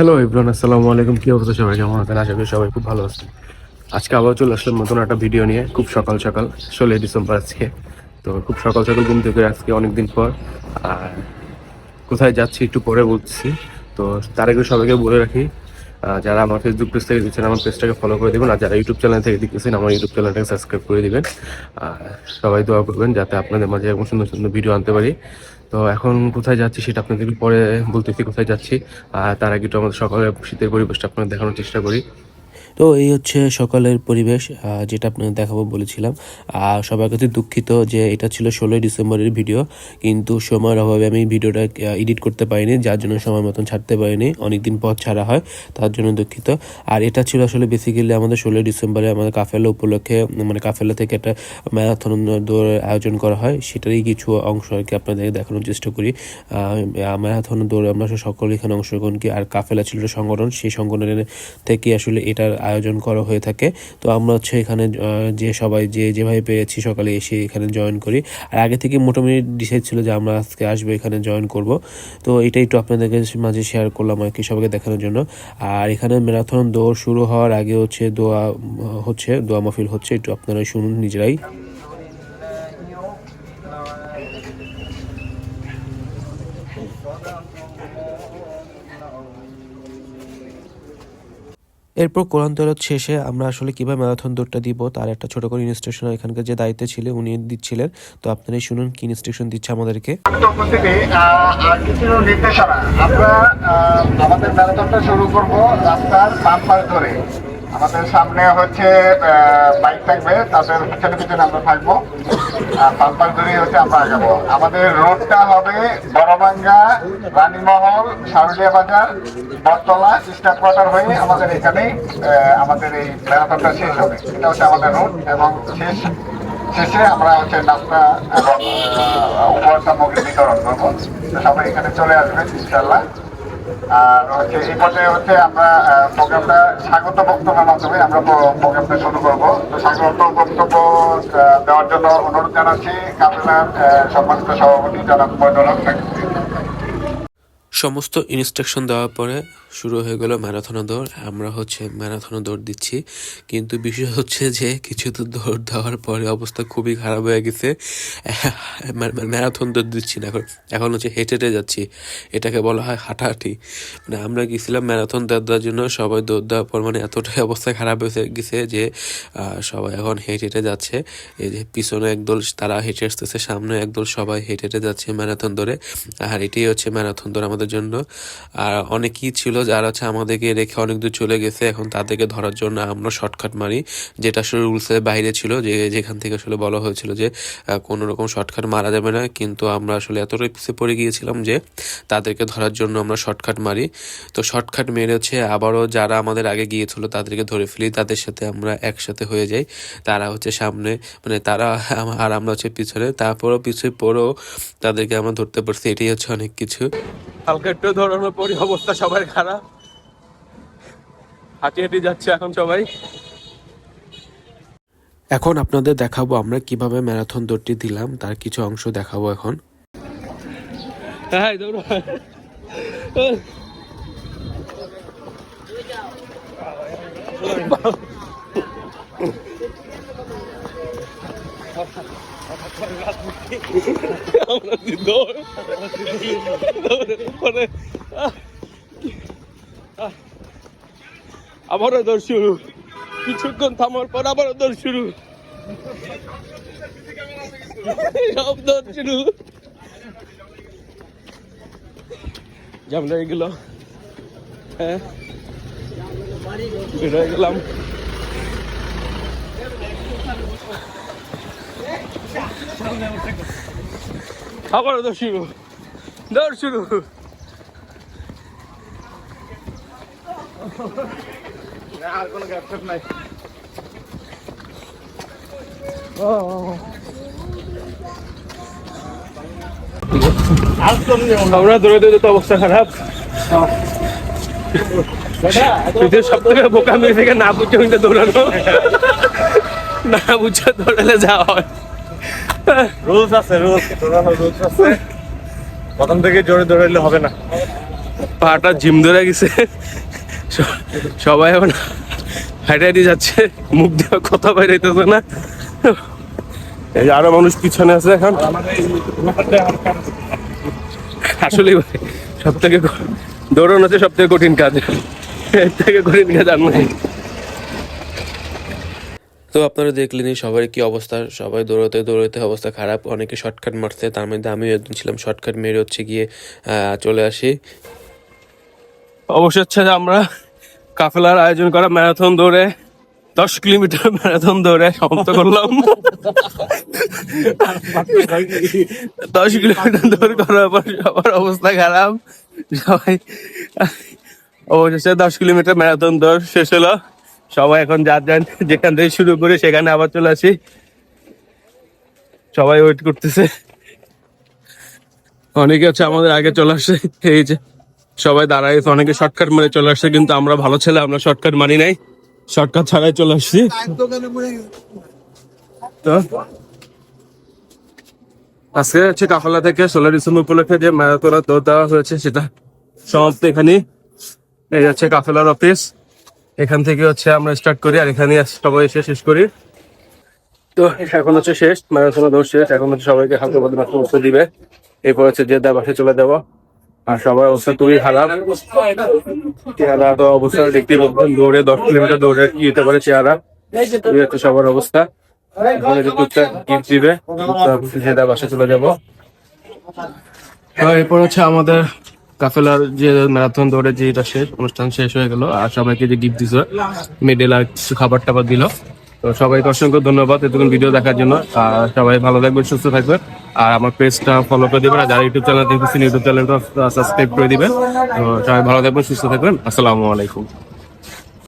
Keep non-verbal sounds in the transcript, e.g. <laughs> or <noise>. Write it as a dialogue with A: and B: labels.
A: Hello Ibran আসসালামু আলাইকুম কি অবস্থা সবাই? কেমন আছেন? আশা করি সবাই খুব ভালো আছেন। আজকে আবার চলে আসলাম নতুন একটা ভিডিও নিয়ে। খুব সকাল সকাল, ষোলোই ডিসেম্বর আজকে। তো খুব সকাল সকাল ঘুম থেকে আজকে অনেকদিন পর। আর কোথায় যাচ্ছি একটু পরে বলছি। তো তার আগে সবাইকে বলে রাখি যারা আমার ফেসবুক পেজ থেকে দিচ্ছেন আমার পেজটাকে ফলো করে দেবেন। আর যারা ইউটিউব চ্যানেল থেকে দেখতেছেন, আমার ইউটিউব চ্যানেলটাকে সাবস্ক্রাইব করে দেবেন। আর সবাই দোয়া করবেন, যাতে আপনাদের মাঝে এরকম সুন্দর সুন্দর ভিডিও আনতে পারি। তো এখন কোথায় যাচ্ছি সেটা আপনাদের পরে বলতেছি কোথায় যাচ্ছি। আর তার আগে একটু আমাদের সকালে শীতের পরিবেশটা আপনাদের দেখানোর চেষ্টা করি।
B: তো এই হচ্ছে সকালের পরিবেশ যেটা আপনাদের দেখাবো বলেছিলাম। আর সবার কাছে দুঃখিত যে এটা ছিল ষোলোই ডিসেম্বরের ভিডিও, কিন্তু সময়ের অভাবে আমি ভিডিওটা এডিট করতে পারিনি, যার জন্য সময় মতন ছাড়তে পারিনি। অনেকদিন পর ছাড়া হয়, তার জন্য দুঃখিত। আর এটা ছিল আসলে বেসিক্যালি আমাদের ষোলোই ডিসেম্বরে আমাদের কাফেলা উপলক্ষে মানে কাফেলা থেকে একটা ম্যারাথন দৌড়ের আয়োজন করা হয়। সেটারই কিছু অংশ আর কি আপনাদের দেখানোর চেষ্টা করি। ম্যারাথন দৌড়ে আমরা সকলে এখানে অংশগ্রহণ করি। আর কাফেলা ছিল সংগঠন, সেই সংগঠনের থেকে আসলে এটার আয়োজন করা হয়ে থাকে। তো আমরা হচ্ছে এখানে যে সবাই, যে যেভাবে পেয়েছি সকালে এসে এখানে জয়েন করি। আর আগে থেকে মোটামুটি ডিসাইড ছিল যে আমরা আজকে আসব, এখানে জয়েন করব। তো এটাই একটু আপনাদেরকে মাঝে শেয়ার করলাম আর কি সবাইকে দেখানোর জন্য। আর এখানে ম্যারাথন দৌড় শুরু হওয়ার আগে হচ্ছে দোয়া হচ্ছে দোয়া মাহফিল হচ্ছে, একটু আপনারা শুনুন নিজেরাই। এরপর কোরআন তেলাওয়াত শেষে আমরা আসলে কীভাবে ম্যারাথন দৌড়টা দিব, তার একটা ছোট করে ইনস্ট্রাকশন এখানকার যে দায়িত্বে ছিলেন উনি দিচ্ছিলেন। তো আপনারাই শুনুন, কি ইনস্ট্রাকশন দিচ্ছে আমাদেরকে।
C: আমাদের ম্যারাথনটা শুরু করব রাস্তার বাম পাশ ধরে। আমাদের সামনে হচ্ছে বাইক থাকবে, তাদের পিছনে পিছনে আমরা থাকব। পাশ ধরে হচ্ছে আমরা আগাবো। আমাদের রোডটা হবে বড়বাঙ্গা, রানীমহল শারুলিয়া বাজার, বটতলা, স্টার কোয়ার্টার হয়ে আমাদের এখানে আমাদের এই ম্যারাথনটা শেষ হবে। এটা হচ্ছে আমাদের রোড এবং শেষ, শেষে আমরা হচ্ছে নাস্তা এবং উপহার সামগ্রী বিতরণ করব। সবাই এখানে চলে আসবেন ইনশাল্লাহ আর হচ্ছে এই পর্যায়ে হচ্ছে আমরা প্রোগ্রামটা স্বাগত বক্তব্যের মাধ্যমে আমরা প্রোগ্রামটা শুরু করব তো স্বাগত বক্তব্য দেওয়ার জন্য অনুরোধ জানাচ্ছি কামিলার সম্মানিত সভাপতি জনাব মইনুল হক।
B: সমস্ত ইনস্ট্রাকশন দেওয়ার পরে শুরু হয়ে গেল ম্যারাথন দৌড়। আমরা হচ্ছে ম্যারাথন দৌড় দিচ্ছি। কিন্তু বিষয় হচ্ছে যে কিছু তো দৌড় দেওয়ার পরে অবস্থা খুবই খারাপ হয়ে গেছে। ম্যা- ম্যা- ম্যারাথন দৌড় দিচ্ছি না। এখন এখন হচ্ছে হেঁটে হেঁটে যাচ্ছি। এটাকে বলা হয় হাঁটাহাঁটি। মানে আমরা গেছিলাম ম্যারাথন দৌড় দেওয়ার জন্য। সবাই দৌড় দেওয়ার পর মানে এতটাই অবস্থা খারাপ হয়ে গেছে যে সবাই এখন হেঁটে হেঁটে যাচ্ছে। এই যে পিছনে একদল তারা হেঁটে আসতেছে, সামনে একদল সবাই হেঁটে হেঁটে যাচ্ছে ম্যারাথন দৌড়ে। আর এটাই হচ্ছে ম্যারাথন দৌড়। আমাদের জন্য। আর অনেকেই ছিল যারা হচ্ছে আমাদেরকে রেখে অনেক দূর চলে গেছে, এখন তাদেরকে ধরার জন্য আমরা শর্টকাট মারি। যেটা আসলে রুলসের বাইরে ছিল যে যেখান থেকে আসলে বলা হয়েছিল যে কোনো রকম শর্টকাট মারা যাবে না। কিন্তু আমরা আসলে এতটাই পিছিয়ে পড়ে গিয়েছিলাম যে, তাদেরকে ধরার জন্য আমরা শর্টকাট মারি। তো শর্টকাট মেরে হচ্ছে আবারও যারা আমাদের আগে গিয়েছিল তাদেরকে ধরে ফেলি, তাদের সাথে আমরা একসাথে হয়ে যাই। তারা হচ্ছে সামনে মানে তারা আর আমরা হচ্ছে পিছনে। তারপরও পিছনে পরেও তাদেরকে আমরা ধরতে পারছি। এটাই হচ্ছে অনেক কিছু।
A: হালকা একটু ধরানোর পরই অবস্থা সবার খারাপ। হাঁটি হাঁটি যাচ্ছে এখন সবাই।
B: এখন আপনাদের দেখাবো আমরা কীভাবে ম্যারাথন দৌড়টি দিলাম তার কিছু অংশ দেখাবো এখন।
A: হ্যাঁ দৌড়ো। <laughs> <laughs> <laughs> আবারও দৌড় শুরু। কিছুক্ষণ থামার পর আবারও দৌড় শুরু। সব দৌড় শুরু। জামলা বের হয়ে গেলাম। আবার দৌড় শুরু। দৌড় শুরু। আর কোনো গ্যাপটপ নাই। আমরা দৌড়ে দৌড়ে তো অবস্থা খারাপ। পৃথিবীর সব থেকে বোকা মেয়ে থেকে না বুঝে ওইটা দৌড়ানো। না বুঝে দৌড়ালে যাওয়া হয়।
D: রুলস আছে রুলস রুলস আছে। প্রথম থেকে জোরে দৌড়াইলে হবে না।
A: পাটা জিম ধরে গেছে। সবাই এখন হাইটে হাইটে যাচ্ছে। মুখ দিয়ে কথা বাইরেতেছে না। এই যে আরও মানুষ পিছনে আছে এখন। আসলে সব থেকে দৌড়ানো হচ্ছে সব থেকে কঠিন কাজ। এর থেকে কঠিন কাজ আর নাই।
B: তো আপনারা দেখলেনই সবার কি অবস্থা? সবাই দৌড়াতে দৌড়াতে অবস্থা খারাপ। অনেকে শর্টকাট মারছে, তার মধ্যে আমিও একজন ছিলাম। শর্টকাট মেরে হচ্ছে গিয়ে চলে আসি।
A: অবশ্য হচ্ছে আমরা কাফেলার আয়োজন করা ম্যারাথন দৌড়ে, দশ কিলোমিটার ম্যারাথন দৌড়ে সমাপ্ত করলাম। দশ কিলোমিটার দৌড় করার পর সবার অবস্থা খারাপ। সবাই অবশেষে দশ কিলোমিটার ম্যারাথন দৌড় শেষ হলো। সবাই এখন যার যান যেখান থেকে শুরু করে সেখানে আবার চলে আসি। সবাই ওয়েট করতেছে। অনেকে আছে আমাদের আগে চলে আসছে এই যে সবাই দাঁড়ায় অনেকে শর্টকাট মারে চলে আসছে কিন্তু আমরা ভালো ছেলে, আমরা শর্টকাট মানি নাই। শর্টকাট ছাড়াই চলে আসছি। তো আজকে হচ্ছে কাফলা থেকে ষোলো ডিসেম্বর উপলক্ষে যে ম্যারাথনের দৌড় দেওয়া হয়েছে, সেটা সমাপ্ত এখানে এই হচ্ছে কাফেলার অফিস এখান থেকে হচ্ছে আমরা স্টার্ট করি, আর এখানে সবাই এসে শেষ করি। তো এখন হচ্ছে শেষ ম্যারাথনের দৌড় শেষ, এখন হচ্ছে সবাইকে হালকা পাতলা অবস্থা দিবে। এরপর হচ্ছে যে দা বাসে চলে যাব। আর সবার অবস্থা খুবই খারাপ। চেহারা তো অবস্থা দেখতে পাচ্ছেন, দৌড়ে দশ কিলোমিটার দৌড়ে কি হতে পারে চেহারা। এই হচ্ছে সবার অবস্থা। দিবে যে দা বাসে চলে যাব। এরপর হচ্ছে আমাদের কাফেলার যে ম্যারাথন দৌড়ে যে এটা শেষ, অনুষ্ঠান শেষ হয়ে গেল, আর সবাইকে যে গিফট দিছে মেডেল আর কিছু খাবার টাবার দিল। তো সবাইকে অসংখ্য ধন্যবাদ এতক্ষণ ভিডিও দেখার জন্য। আর সবাই ভালো থাকবেন, সুস্থ থাকবেন। আর আমার পেজটা ফলো করে দেবেন, আর যারা ইউটিউব চ্যানেল দেখতেছেন ইউটিউব চ্যানেলটা সাবস্ক্রাইব করে দিবেন। তো সবাই ভালো থাকবেন, সুস্থ থাকবেন। আসসালামু আলাইকুম।